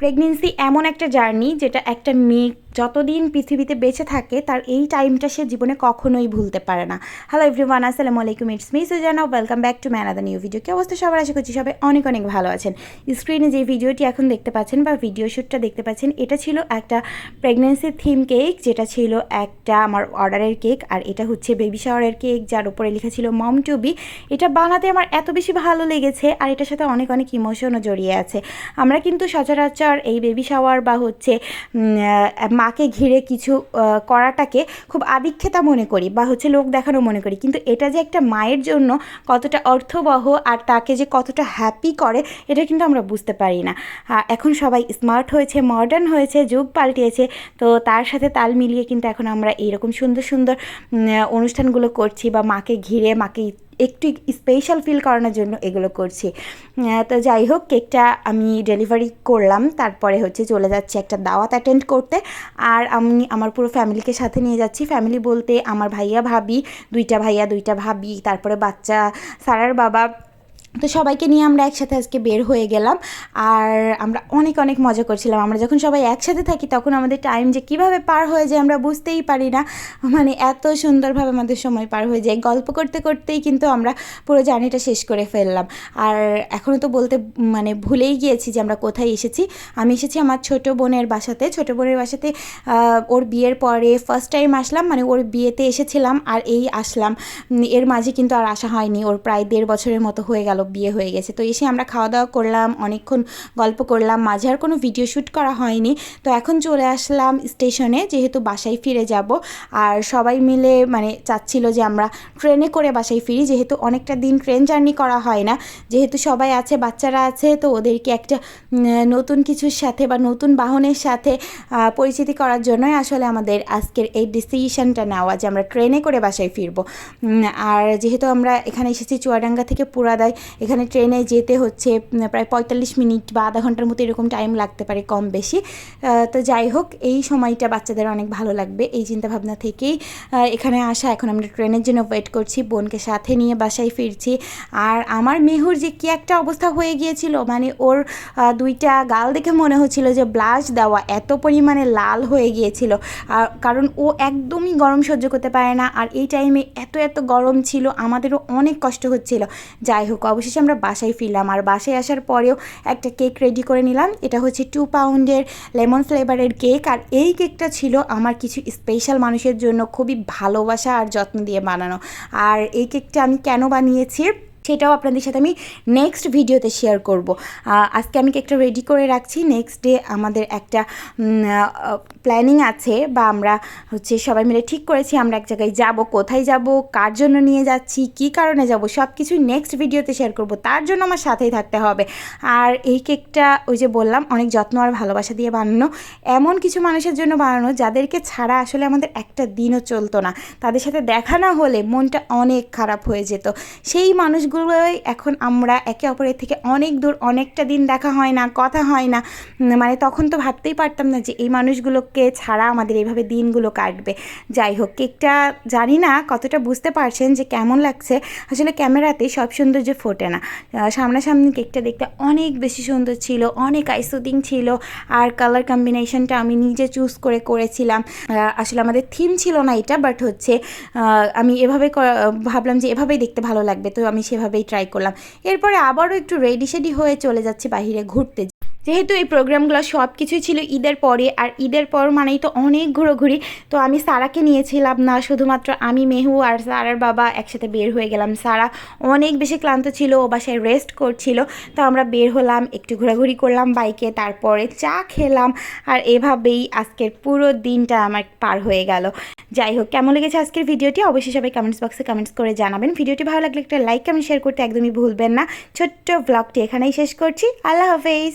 Pregnancy এমন একটা journey যেটা একটা মেয়ে যতদিন পৃথিবীতে বেঁচে থাকে, তার এই টাইমটা সে জীবনে কখনোই ভুলতে পারে না। হ্যালো এভরিওয়ান আসসালামু আলাইকুম it's me Sujana welcome back to ম্যানাদা new video কি অবস্থা সবার? আশা করছি সবাই অনেক অনেক ভালো আছেন। স্ক্রিনে যে ভিডিওটি এখন দেখতে পাচ্ছেন বা ভিডিও শ্যুটটা দেখতে পাচ্ছেন, এটা ছিল একটা প্রেগনেন্সি থিম কেক যেটা ছিল একটা আমার অর্ডারের কেক আর এটা হচ্ছে বেবি শাওয়ারের কেক যার উপরে লেখা ছিল মম টু বি এটা বানাতে আমার এত বেশি ভালো লেগেছে, আর এটার সাথে অনেক অনেক ইমোশনও জড়িয়ে আছে। আমরা কিন্তু সচরাচর এই বেবি শাওয়ার বা হচ্ছে মাকে ঘিরে কিছু করাটাকে খুব আদিক্ষেতা মনে করি বা হচ্ছে লোক দেখানো মনে করি। কিন্তু এটা যে একটা মায়ের জন্য কতটা অর্থবহ আর তাকে যে কতটা হ্যাপি করে, এটা কিন্তু আমরা বুঝতে পারি না। এখন সবাই স্মার্ট হয়েছে মডার্ন হয়েছে, যুগ পাল্টিয়েছে, তো তার সাথে তাল মিলিয়ে কিন্তু এখন আমরা এইরকম সুন্দর সুন্দর অনুষ্ঠানগুলো করছি বা মাকে ঘিরে, মাকে একটু স্পেশাল ফিল করানোর জন্য এগুলো করছি। তো যাই হোক কেকটা আমি ডেলিভারি করলাম, তারপরে হচ্ছে চলে যাচ্ছি একটা দাওয়াত অ্যাটেন্ড করতে। আর আমি আমার পুরো ফ্যামিলিকে সাথে নিয়ে যাচ্ছি। ফ্যামিলি বলতে আমার ভাইয়া, ভাবি, দুইটা ভাইয়া, দুইটা ভাবি, তারপরে বাচ্চা, সারার বাবা। তো সবাইকে নিয়ে আমরা একসাথে আজকে বের হয়ে গেলাম আর আমরা অনেক অনেক মজা করছিলাম। আমরা যখন সবাই একসাথে থাকি তখন আমাদের টাইম যে কীভাবে পার হয়ে যায় আমরা বুঝতেই পারি না। মানে এত সুন্দরভাবে আমাদের সময় পার হয়ে যায়। গল্প করতে, করতেই কিন্তু আমরা পুরো জার্নিটা শেষ করে ফেললাম। আর এখনও তো বলতে মানে ভুলেই গিয়েছি যে আমরা কোথায় এসেছি। আমি এসেছি আমার ছোট বোনের বাসাতে। ছোট বোনের বাসাতে ওর বিয়ের পরে ফার্স্ট টাইম আসলাম। মানে ওর বিয়েতে এসেছিলাম আর এই আসলাম। এর মাঝে কিন্তু আর আসা হয়নি। ওর প্রায় দেড় বছরের মতো হয়ে গেল। বিয়ে হয়ে গেছে। তো এসে আমরা খাওয়া দাওয়া করলাম, অনেকক্ষণ গল্প করলাম। মাঝে আর কোনো ভিডিও শ্যুট করা হয়নি। তো এখন চলে আসলাম স্টেশনে, যেহেতু বাসায় ফিরে যাব। আর সবাই মিলে মানে চাচ্ছিল যে আমরা ট্রেনে করে বাসায় ফিরি, যেহেতু অনেকটা দিন ট্রেন জার্নি করা হয় না। যেহেতু সবাই আছে, বাচ্চারা আছে, তো ওদেরকে একটা নতুন কিছুর সাথে বা নতুন বাহনের সাথে পরিচিতি করার জন্যই আসলে আমাদের আজকের এই ডিসিশনটা নেওয়া যে আমরা ট্রেনে করে বাসায় ফিরবো। আর যেহেতু আমরা এখানে এসেছি চুয়াডাঙ্গা থেকে পুরাদায় এখানে ট্রেনে যেতে হচ্ছে প্রায় পঁয়তাল্লিশ মিনিট বা আধা ঘণ্টার মতো এরকম টাইম লাগতে পারে কম বেশি। তো যাই হোক, এই সময়টা বাচ্চাদের অনেক ভালো লাগবে। এই চিন্তা ভাবনা থেকেই এখানে আসা। এখন আমরা ট্রেনের জন্য ওয়েট করছি, বোনকে সাথে নিয়ে বাসায় ফিরছি। আর আমার মেহুর যে কি একটা অবস্থা হয়ে গিয়েছিল মানে ওর দুইটা গাল দেখে মনে হচ্ছিল যে ব্লাশ দেওয়া এত পরিমাণে লাল হয়ে গিয়েছিল। আর কারণ ও একদমই গরম সহ্য করতে পারে না। আর এই টাইমে এত এত গরম ছিল, আমাদেরও অনেক কষ্ট হচ্ছিল। যাই হোক অবশেষে আমরা বাসায় ফিরলাম। আর বাসায় আসার পরেও একটা কেক রেডি করে নিলাম। এটা হচ্ছে টু পাউন্ডের লেমন ফ্লেভারের কেক আর এই কেকটা ছিল আমার কিছু স্পেশাল মানুষের জন্য খুবই ভালোবাসা আর যত্ন দিয়ে বানানো। আর এই কেকটা আমি কেন বানিয়েছি? সেটাও আপনাদের সাথে আমি নেক্সট ভিডিওতে শেয়ার করব। আজকে আমি কেকটা রেডি করে রাখছি। নেক্সট ডে আমাদের একটা প্ল্যানিং আছে বা আমরা হচ্ছে সবাই মিলে ঠিক করেছি আমরা এক জায়গায় যাব, কোথায় যাব, কার জন্য নিয়ে যাচ্ছি, কি কারণে যাব সব কিছু নেক্সট ভিডিওতে শেয়ার করব। তার জন্য আমার সাথেই থাকতে হবে। আর এই কেকটা ওই যে বললাম, অনেক যত্ন আর ভালোবাসা দিয়ে বানানো, এমন কিছু মানুষের জন্য বানানো যাদেরকে ছাড়া আসলে আমাদের একটা দিনও চলতো না। তাদের সাথে দেখা না হলে মনটা অনেক খারাপ হয়ে যেত। সেই মানুষগুলোই এখন আমরা একে অপরের থেকে অনেক দূর, অনেকটা দিন দেখা হয় না, কথা হয় না। মানে তখন তো ভাবতেই পারতাম না যে এই মানুষগুলোকে ছাড়া আমাদের এইভাবে দিনগুলো কাটবে। যাই হোক, কেকটা জানি না কতটা বুঝতে পারছেন যে কেমন লাগছে। আসলে ক্যামেরাতে সব সৌন্দর্য ফোটে না। সামনাসামনি কেকটা দেখতে অনেক বেশি সুন্দর ছিল, অনেক আইসুদিং ছিল। আর কালার কম্বিনেশনটা আমি নিজে চুজ করে করেছিলাম। আসলে আমাদের থিম ছিল না এটা বাট হচ্ছে আমি এভাবে ভাবলাম যে এভাবেই দেখতে ভালো লাগবে। তো আমি সেভাবেই ট্রাই করলাম। এরপরে আবারও একটু রেডি শেডি হয়ে চলে যাচ্ছি বাহিরে ঘুরতে। যেহেতু এই প্রোগ্রামগুলো সব কিছুই ছিল ঈদের পরে, আর ঈদের পর মানেই তো অনেক ঘোরাঘুরি, তো আমি সারাকে নিয়েছিলাম না, শুধুমাত্র আমি, মেহু আর সারার বাবা একসাথে বের হয়ে গেলাম। সারা অনেক বেশি ক্লান্ত ছিল, ও বাসায় রেস্ট করছিল, তো আমরা বের হলাম, একটু ঘোরাঘুরি করলাম বাইকে, তারপরে চা খেলাম, আর এভাবেই আজকের পুরো দিনটা আমার পার হয়ে গেল। যাই হোক, কেমন লেগেছে আজকের ভিডিওটি? অবশ্যই সবাই কমেন্টস বক্সে কমেন্টস করে জানাবেন। ভিডিওটি ভালো লাগলে একটা লাইক কমেন্ট শেয়ার করতে একদমই ভুলবেন না। ছোট্ট ব্লগটি এখানেই শেষ করছি। আল্লাহ হাফেজ!